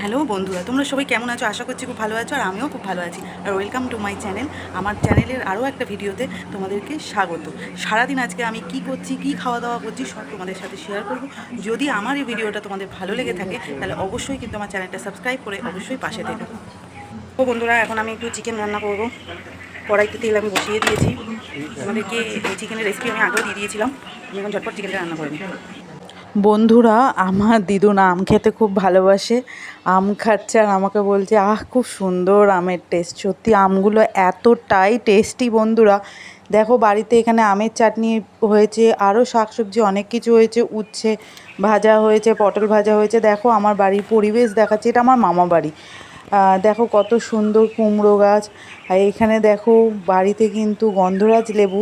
Hello বন্ধুরা, তোমরা সবাই কেমন আছো? আশা করছি খুব ভালো আছো আর আমিও খুব ভালো আছি। আর ওয়েলকাম টু মাই চ্যানেল আমার চ্যানেলের আরও একটা ভিডিওতে তোমাদেরকে স্বাগত। সারাদিন আজকে আমি কি করছি, কি খাওয়া দাওয়া করছি, সব তোমাদের সাথে শেয়ার করব। যদি আমার এই ভিডিওটা তোমাদের ভালো লেগে থাকে, তাহলে অবশ্যই কিন্তু আমার চ্যানেলটা সাবস্ক্রাইব করে অবশ্যই পাশে থেকো। তো বন্ধুরা, এখন আমি একটু চিকেন রান্না করব। কড়াইতে তেল আমি বসিয়ে দিয়েছি। তোমাদেরকে চিকেনের রেসিপি আমি আগেও দিয়ে দিয়েছিলাম। আমি এখন ঝটপট চিকেনটা রান্না করে নিই। বন্ধুরা, আমার দিদুন আম খেতে খুব ভালোবাসে। আম খাচ্ছে আর আমাকে বলছে, আহ, খুব সুন্দর আমের টেস্ট সত্যি আমগুলো এতটাই টেস্টি বন্ধুরা। দেখো, বাড়িতে এখানে আমের চাটনি হয়েছে, আরও শাকসবজি অনেক কিছু হয়েছে, উচ্ছে ভাজা হয়েছে, পটল ভাজা হয়েছে। দেখো, আমার বাড়ির পরিবেশ দেখাচ্ছে, এটা আমার মামা বাড়ি। দেখো কত সুন্দর কুমড়ো গাছ। আর এখানে দেখো বাড়িতে কিন্তু গন্ধরাজ লেবু।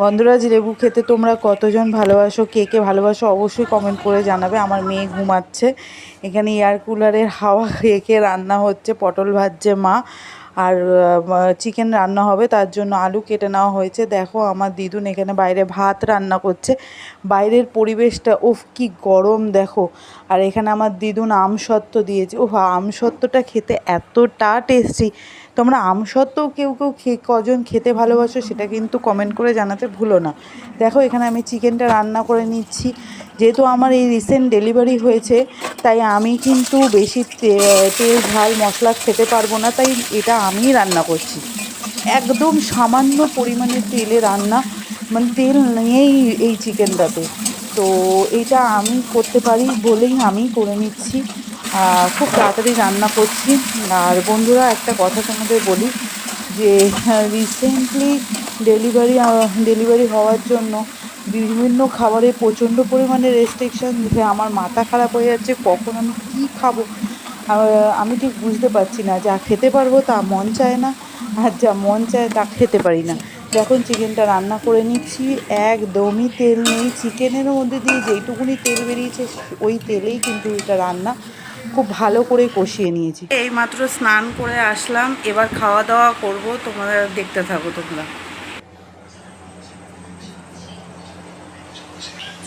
গন্ধরাজ লেবু খেতে তোমরা কতজন ভালোবাসো, কে কে ভালোবাসো অবশ্যই কমেন্ট করে জানাবে। আমার মেয়ে ঘুমাচ্ছে। এখানে এয়ার কুলারের হাওয়া রেখে রান্না হচ্ছে, পটল ভাজছে মা। আর চিকেন রান্না হবে, তার জন্য আলু কেটে নেওয়া হয়েছে। দেখো, আমার দিদুন এখানে বাইরে ভাত রান্না করছে। বাইরের পরিবেশটা, উফ, কি গরম, দেখো। আর এখানে আমার দিদুন আমসত্ত্ব দিয়েছে। ও আমসত্ত্বটা খেতে এতটা টেস্টি তোমরা আমসত্ত্বও কেউ কেউ কজন খেতে ভালোবাসো, সেটা কিন্তু কমেন্ট করে জানাতে ভুলো না। দেখো, এখানে আমি চিকেনটা রান্না করে নিচ্ছি। যেহেতু আমার এই রিসেন্ট ডেলিভারি হয়েছে, তাই আমি কিন্তু বেশি তেল, ঝাল, মশলা খেতে পারব না, তাই এটা আমিই রান্না করছি। একদম সামান্য পরিমাণে তেলে রান্না মানে তেল নিয়েই এই চিকেনটাতে। তো এটা আমি করতে পারি বলেই আমি করে নিচ্ছি। খুব তাড়াতাড়ি রান্না করছি। আর বন্ধুরা, একটা কথা তোমাদের বলি, যে রিসেন্টলি ডেলিভারি ডেলিভারি হওয়ার জন্য বিভিন্ন খাবারে প্রচণ্ড পরিমাণে রেস্ট্রিকশান দেখে আমার মাথা খারাপ হয়ে যাচ্ছে, কখন আমি কী খাব? আমি ঠিক বুঝতে পারছি না, যা খেতে পারব তা মন চায় না, আর যা মন চায় তা খেতে পারি না। যখন চিকেনটা রান্না করে নিচ্ছি, একদমই তেল নেই। চিকেনের মধ্যে দিয়ে যেইটুকুনি তেল বেরিয়েছে, ওই তেলেই কিন্তু এটা রান্না খুব ভালো করে কষিয়ে নিয়েছি। এই মাত্র স্নান করে আসলাম, এবার খাওয়া দাওয়া করব তোমরা দেখতে থাকো তোমরা।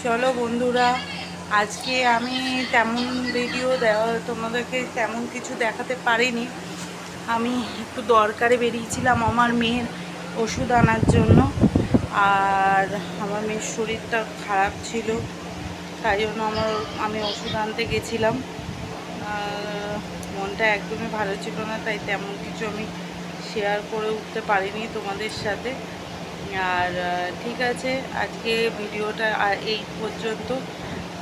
চলো বন্ধুরা, আজকে আমি তেমন ভিডিও দেওয়া, তোমাদেরকে তেমন কিছু দেখাতে পারিনি। আমি একটু দরকারে বেরিয়েছিলাম আমার মেয়ের ওষুধ আনার জন্য, আর আমার মেয়ের শরীরটা খারাপ ছিল, তাই জন্য আমার, আমি ওষুধ আনতে গেছিলাম। মনটা একদমই ভালো ছিল না, তাই তেমন কিছু আমি শেয়ার করে উঠতে পারিনি তোমাদের সাথে। আর ঠিক আছে আজকে ভিডিওটা এই পর্যন্ত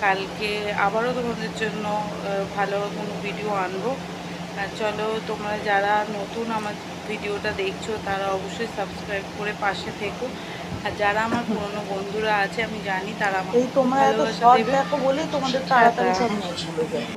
কালকে আবারও তোমাদের জন্য ভালো কোনো ভিডিও আনব আর চলো তোমরা যারা নতুন আমার ভিডিওটা দেখছ তারা অবশ্যই সাবস্ক্রাইব করে পাশে থেকো আর যারা আমার পুরনো বন্ধুরা আছে আমি জানি তারা আমার এই তোমরা এত ভালোবাসা শর্ট দেবে। দেখো বলেই তোমাদের তাড়াতাড়ি সব টাটা। নেট যায়